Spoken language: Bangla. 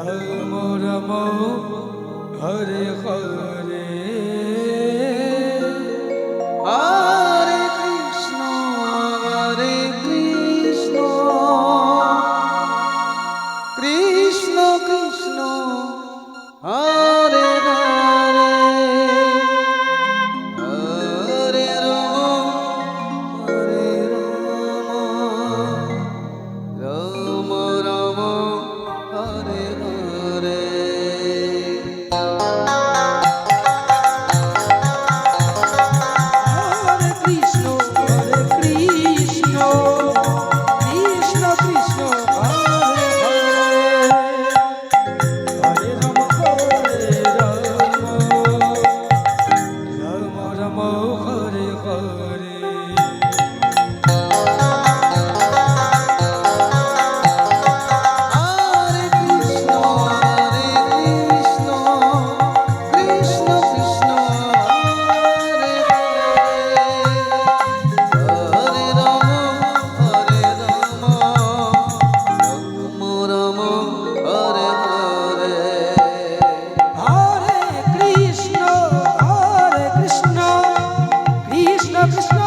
হরে হরে হরে Krishna.